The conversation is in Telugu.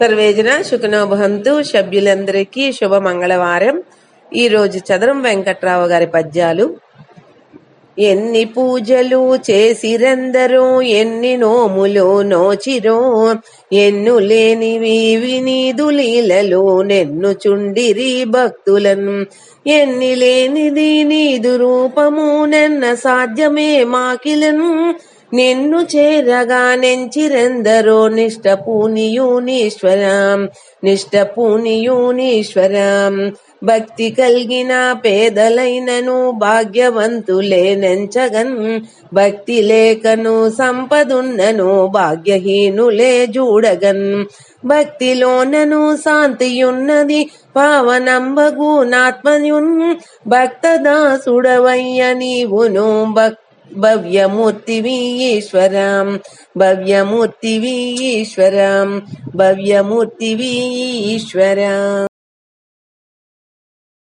సర్వేజన శుకనోభవంతు సభ్యులందరికీ శుభ మంగళవారం ఈ రోజు చదరం వెంకట్రావు గారి పద్యాలు. ఎన్ని పూజలు చేసిరందరో ఎన్ని నోములు నోచిరో ఎన్ను లేనివి వినీదు లీలలో నెన్ను చుండిరి భక్తులను. ఎన్ని లేనిది నీదు రూపము నెన్న సాధ్యమే మాకిలను. నిన్ను చేరగా నెంచిరెందరో నిష్టపూనియూనీశ్వరం నిష్టపూనియూనీశ్వరం భక్తి కలిగిన పేదలైనను భాగ్యవంతులే నెంచగన్. భక్తి లేకను సంపదున్నను భాగ్యహీనులే చూడగన్ భక్తిలోనను శాంతియున్నది పావనంబగు నాత్మయున్. భక్తదాసుడవయ్య నీవును భక్ भव्यमूर्ति ईश्वराँ भवति वी ईश्वर भव्यमूर्ति